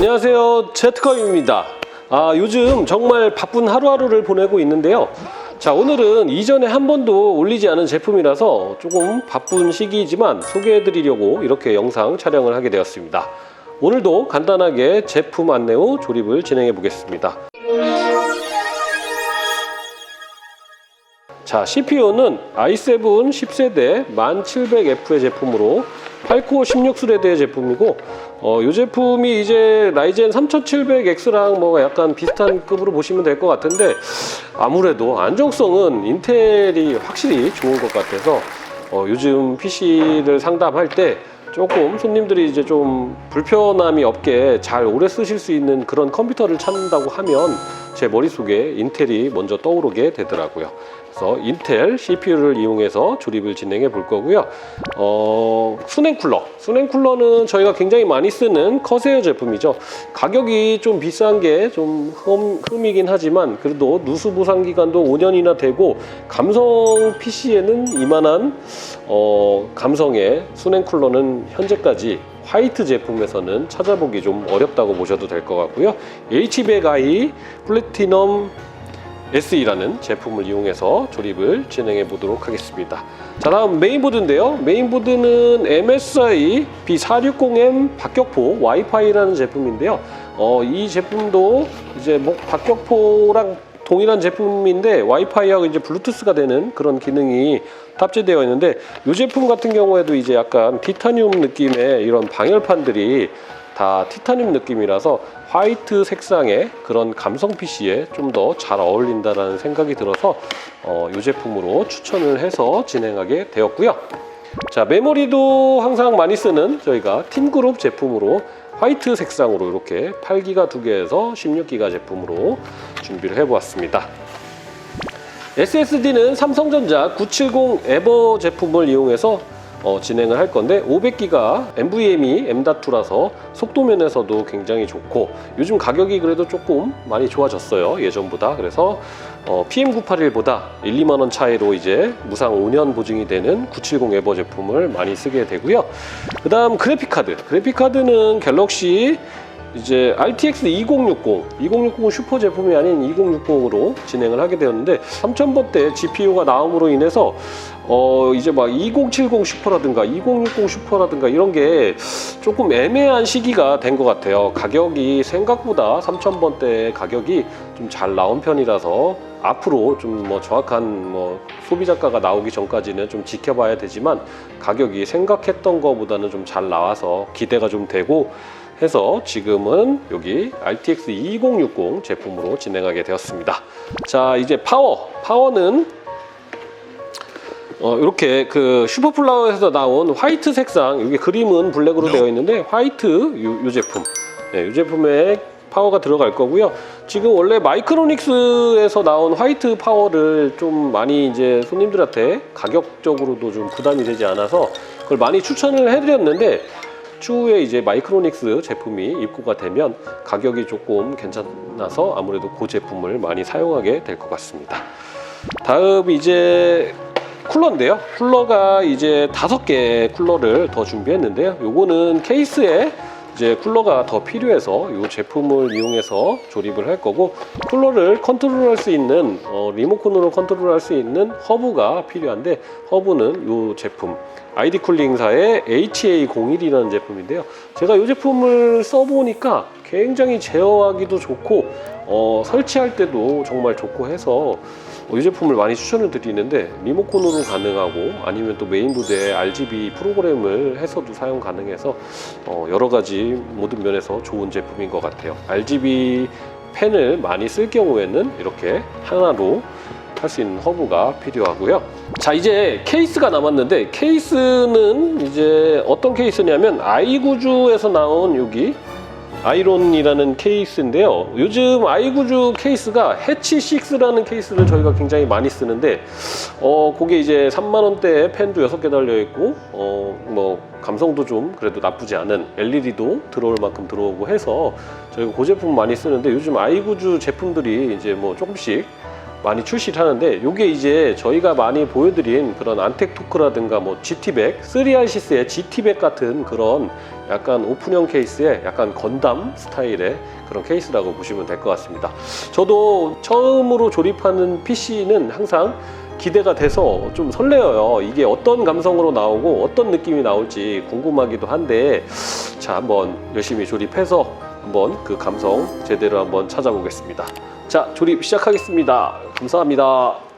안녕하세요. 제트컴입니다. 아, 요즘 정말 바쁜 하루하루를 보내고 있는데요. 자, 오늘은 이전에 한 번도 올리지 않은 제품이라서 조금 바쁜 시기이지만 소개해 드리려고 이렇게 영상 촬영을 하게 되었습니다. 오늘도 간단하게 제품 안내 후 조립을 진행해 보겠습니다. 자, CPU는 i7 10세대 1700F의 제품으로 8코어 16스레드의 제품이고 어, 이 제품이 이제 라이젠 3700X랑 뭐 약간 비슷한 급으로 보시면 될 것 같은데 아무래도 안정성은 인텔이 확실히 좋은 것 같아서 어, 요즘 PC를 상담할 때 조금 손님들이 이제 좀 불편함이 없게 잘 오래 쓰실 수 있는 그런 컴퓨터를 찾는다고 하면 제 머릿속에 인텔이 먼저 떠오르게 되더라고요. 그래서 인텔 CPU를 이용해서 조립을 진행해 볼 거고요. 어, 수냉 쿨러. 수냉 쿨러는 저희가 굉장히 많이 쓰는 커세어 제품이죠. 가격이 좀 비싼 게 좀 흠이긴 하지만 그래도 누수 보상 기간도 5년이나 되고 감성 PC에는 이만한 어, 감성의 수냉 쿨러는 현재까지 화이트 제품에서는 찾아보기 좀 어렵다고 보셔도 될 것 같고요. HBI 플래티넘 SE라는 제품을 이용해서 조립을 진행해 보도록 하겠습니다. 자 다음 메인보드인데요. 메인보드는 MSI B460M 박격포 와이파이라는 제품인데요. 어, 이 제품도 이제 뭐 박격포랑 동일한 제품인데 와이파이하고 이제 블루투스가 되는 그런 기능이 탑재되어 있는데 이 제품 같은 경우에도 이제 약간 티타늄 느낌의 이런 방열판들이 다 티타늄 느낌이라서 화이트 색상의 그런 감성 PC에 좀 더 잘 어울린다라는 생각이 들어서 어, 이 제품으로 추천을 해서 진행하게 되었고요. 자 메모리도 항상 많이 쓰는 저희가 팀그룹 제품으로 화이트 색상으로 이렇게 8기가 두 개에서 16기가 제품으로 준비를 해보았습니다. SSD는 삼성전자 970 에버 제품을 이용해서 어, 진행을 할 건데 500기가 NVMe M.2라서 속도 면에서도 굉장히 좋고 요즘 가격이 그래도 조금 많이 좋아졌어요 예전보다. 그래서 어, PM981보다 1, 2만 원 차이로 이제 무상 5년 보증이 되는 970 에버 제품을 많이 쓰게 되고요. 그 다음 그래픽 카드. 그래픽 카드는 갤럭시 이제 RTX 2060, 2060은 슈퍼 제품이 아닌 2060으로 진행을 하게 되었는데 3000번대 GPU가 나옴으로 인해서 어 이제 막 2070 슈퍼라든가 2060 슈퍼라든가 이런 게 조금 애매한 시기가 된 것 같아요. 가격이 생각보다 3000번대 가격이 좀 잘 나온 편이라서 앞으로 좀 뭐 정확한 뭐 소비자가가 나오기 전까지는 좀 지켜봐야 되지만 가격이 생각했던 것보다는 좀 잘 나와서 기대가 좀 되고 해서 지금은 여기 RTX 2060 제품으로 진행하게 되었습니다. 자, 이제 파워. 파워는 어, 이렇게 그 슈퍼플라워에서 나온 화이트 색상, 여기 그림은 블랙으로 되어 있는데 화이트 요, 요 제품. 네, 이 제품에 파워가 들어갈 거고요. 지금 원래 마이크로닉스에서 나온 화이트 파워를 좀 많이 이제 손님들한테 가격적으로도 좀 부담이 되지 않아서 그걸 많이 추천을 해드렸는데 추후에 이제 마이크로닉스 제품이 입고가 되면 가격이 조금 괜찮아서 아무래도 그 제품을 많이 사용하게 될 것 같습니다. 다음 이제 쿨러인데요. 쿨러가 이제 다섯 개 쿨러를 더 준비했는데요. 요거는 케이스에 이제 쿨러가 더 필요해서 이 제품을 이용해서 조립을 할 거고 쿨러를 컨트롤할 수 있는 어, 리모컨으로 컨트롤할 수 있는 허브가 필요한데 허브는 이 제품 아이디 쿨링사의 HA01이라는 제품인데요. 제가 이 제품을 써보니까 굉장히 제어하기도 좋고 어, 설치할 때도 정말 좋고 해서 어, 이 제품을 많이 추천을 드리는데 리모컨으로 가능하고 아니면 또 메인보드에 RGB 프로그램을 해서도 사용 가능해서 어, 여러 가지 모든 면에서 좋은 제품인 것 같아요. RGB 펜을 많이 쓸 경우에는 이렇게 하나로 할 수 있는 허브가 필요하고요. 자 이제 케이스가 남았는데 케이스는 이제 어떤 케이스냐면 아이구주에서 나온 여기 아이론이라는 케이스인데요. 요즘 아이구주 케이스가 해치6라는 케이스를 저희가 굉장히 많이 쓰는데 어 그게 이제 3만 원대 펜도 6개 달려 있고 어 뭐 감성도 좀 그래도 나쁘지 않은 LED도 들어올 만큼 들어오고 해서 저희가 그 제품 많이 쓰는데 요즘 아이구주 제품들이 이제 뭐 조금씩 많이 출시를 하는데 이게 이제 저희가 많이 보여드린 그런 안텍 토크라든가 뭐 GT100, 3RC스의 GT100 같은 그런 약간 오픈형 케이스의 약간 건담 스타일의 그런 케이스라고 보시면 될 것 같습니다. 저도 처음으로 조립하는 PC는 항상 기대가 돼서 좀 설레어요. 이게 어떤 감성으로 나오고 어떤 느낌이 나올지 궁금하기도 한데 자 한번 열심히 조립해서 한번 그 감성 제대로 한번 찾아보겠습니다. 자 조립 시작하겠습니다. 감사합니다.